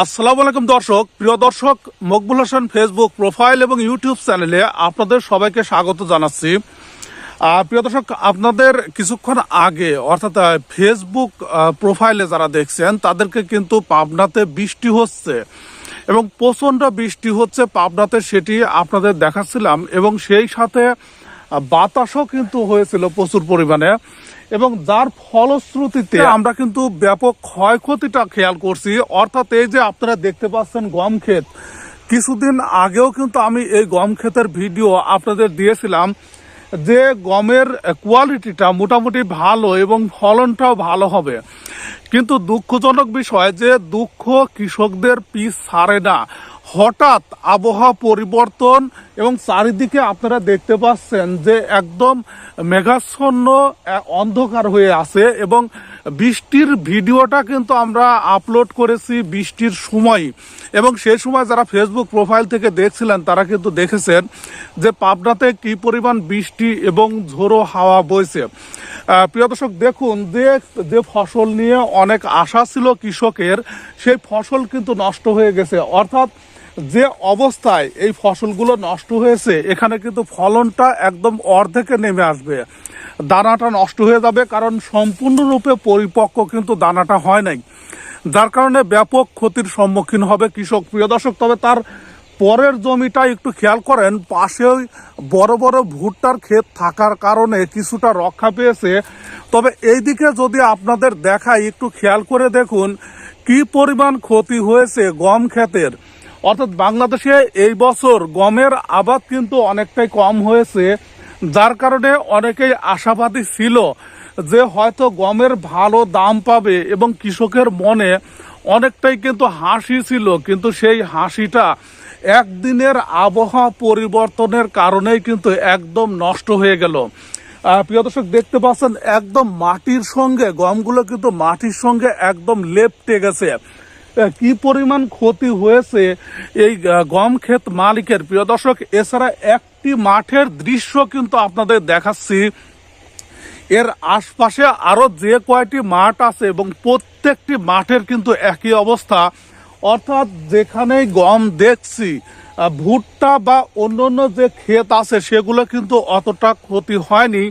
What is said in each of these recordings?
আসসালামু আলাইকুম দর্শক, প্রিয় দর্শক, মকবুল হাসান ফেসবুক প্রোফাইল এবং ইউটিউব চ্যানেলে আপনাদের সবাইকে স্বাগত জানাচ্ছি। প্রিয় দর্শক, আপনাদের কিছুক্ষণ আগে, অর্থাৎ ফেসবুক প্রোফাইলে যারা দেখছেন, তাদেরকে কিন্তু পাবনাতে বৃষ্টি হচ্ছে এবং প্রচণ্ড বৃষ্টি হচ্ছে পাবনাতে, সেটি আপনাদের দেখাচ্ছিলাম এবং সেই সাথে বাতাসও কিন্তু হয়েছিল প্রচুর পরিমাণে এবং যার ফলশ্রুতিতে আমরা কিন্তু ব্যাপক ক্ষয়ক্ষতিটা খেয়াল করছি। অর্থাৎ এই যে আপনারা দেখতে পাচ্ছেন গম ক্ষেত কিছুদিন আগেও কিন্তু আমি এই গম ক্ষেতের ভিডিও আপনাদের দিয়েছিলাম যে গমের কোয়ালিটিটা মোটামুটি ভালো এবং ফলনটাও ভালো হবে। কিন্তু দুঃখজনক বিষয় যে দুঃখ কৃষকদের পিস ছাড়ে না। হঠাৎ আবহাওয়া পরিবর্তন এবং চারিদিকে আপনারা দেখতে পাচ্ছেন যে একদম মেঘাচ্ছন্ন অন্ধকার হয়ে আছে এবং বৃষ্টির ভিডিওটা কিন্তু আমরা আপলোড করেছি বৃষ্টির সময়। এবং সেই সময় যারা ফেসবুক প্রোফাইল থেকে দেখছিলেন, তারা কিন্তু দেখেছেন যে পাবনাতে কি পরিমাণ বৃষ্টি এবং ঝোড়ো হাওয়া বইছে। প্রিয় দর্শক, দেখুন যে যে ফসল নিয়ে অনেক আশা ছিল কৃষকের, সেই ফসল কিন্তু নষ্ট হয়ে গেছে। অর্থাৎ যে অবস্থায় এই ফসলগুলো নষ্ট হয়েছে, এখানে কিন্তু ফলনটা একদম অর্ধেকে নেমে আসবে। দানাটা নষ্ট হয়ে যাবে কারণ সম্পূর্ণরূপে পরিপক্ক কিন্তু দানাটা হয় নাই। যার কারণে ব্যাপক ক্ষতির সম্মুখীন হবে কৃষক। প্রিয় দর্শক, তবে তার পরের জমিটা একটু খেয়াল করেন, পাশে বড় বড় ভুট্টার ক্ষেত থাকার কারণে কিছুটা রক্ষা পেয়েছে। তবে এইদিকে যদি আপনাদের দেখাই, একটু খেয়াল করে দেখুন কি পরিমাণ ক্ষতি হয়েছে গম ক্ষেতের। অর্থাৎ বাংলাদেশে এই বছর গমের আবাদ কিন্তু অনেকটাই কম হয়েছে, যার কারণে অনেকেই আশাবাদী ছিল যে হয়তো গমের ভালো দাম পাবে এবং কৃষকের মনে অনেকটাই কিন্তু হাসি ছিল, কিন্তু সেই হাসিটা একদিনের আবহাওয়া পরিবর্তনের কারণেই কিন্তু একদম নষ্ট হয়ে গেল। প্রিয় দর্শক, দেখতে পাচ্ছেন, একদম মাটির সঙ্গে, গমগুলো কিন্তু মাটির সঙ্গে একদম লেপটে গেছে। কি পরিমাণ ক্ষতি হয়েছে এই গম ক্ষেত মালিকের? প্রিয় দর্শক, এছাড়া একটি মাঠের দৃশ্য কিন্তু আপনাদের দেখাচ্ছি। এর আশপাশে আরও যে কয়টি মাঠ আছে এবং প্রত্যেকটি মাঠের কিন্তু একই অবস্থা। অর্থাৎ যেখানেই গম দেখছি ভুট্টা বা অন্যান্য যে ক্ষেত আছে, সেগুলো কিন্তু অতটা ক্ষতি হয়নি।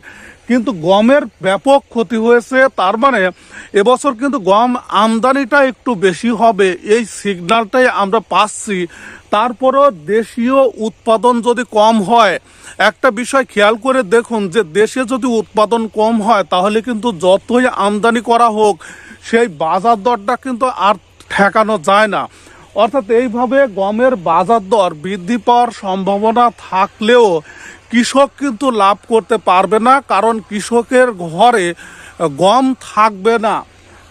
কিন্তু গমের ব্যাপক ক্ষতি হয়েছে, তার মানে এবছর কিন্তু গম আমদানিটা একটু বেশি হবে, এই সিগনালটাই আমরা পাচ্ছি। তারপরও দেশীয় উৎপাদন যদি কম হয়, একটা বিষয় খেয়াল করে দেখুন যে দেশে যদি উৎপাদন কম হয়, তাহলে কিন্তু যতই আমদানি করা হোক, সেই বাজার দরটা কিন্তু আর ঠেকানো যায় না। অর্থাৎ এইভাবে গমের বাজার দর বৃদ্ধি পাওয়ার সম্ভাবনা থাকলেও কৃষক কিন্তু লাভ করতে পারবে না, কারণ কৃষকের ঘরে গম থাকবে না।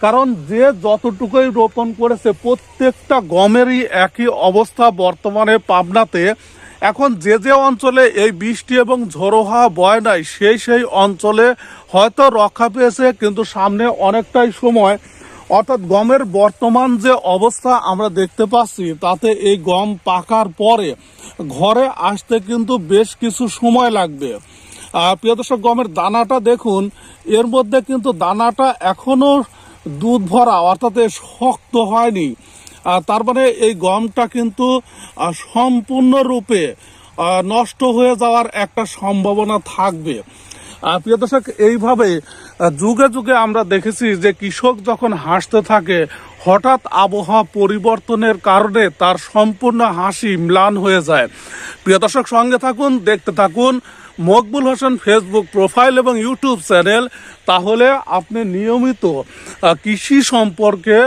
কারণ যে যতটুকুই রোপণ করেছে, প্রত্যেকটা গমেরই একই অবস্থা বর্তমানে পাবনাতে। এখন যে যে অঞ্চলে এই বৃষ্টি এবং ঝোড়ো হাওয়া বয় নাই, সেই সেই অঞ্চলে হয়তো রক্ষা পেয়েছে, কিন্তু সামনে অনেকটাই সময় অর্থাৎ গমের বর্তমান যে অবস্থা আমরা দেখতে পাচ্ছি, তাতে এই গম পাকার পরে ঘরে আসতে কিন্তু বেশ কিছু সময় লাগবে। প্রিয় দর্শক, গমের দানাটা দেখুন, এর মধ্যে কিন্তু দানাটা এখনও দুধ ভরা, অর্থাৎ শক্ত হয়নি। তার মানে এই গমটা কিন্তু সম্পূর্ণরূপে নষ্ট হয়ে যাওয়ার একটা সম্ভাবনা থাকবে। প্রিয় দর্শক, এইভাবে যুগে যুগে আমরা দেখেছি যে কৃষক যখন হাসতে থাকে, হঠাৎ আবহাওয়া পরিবর্তনের কারণে তার সম্পূর্ণ হাসি ম্লান হয়ে যায়। প্রিয় দর্শক, সঙ্গে থাকুন, দেখতে থাকুন মকবুল হোসেন ফেসবুক প্রোফাইল এবং ইউটিউব চ্যানেল। তাহলে আপনি নিয়মিত কৃষি সম্পর্কে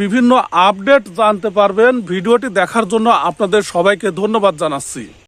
বিভিন্ন আপডেট জানতে পারবেন। ভিডিওটি দেখার জন্য আপনাদের সবাইকে ধন্যবাদ জানাচ্ছি।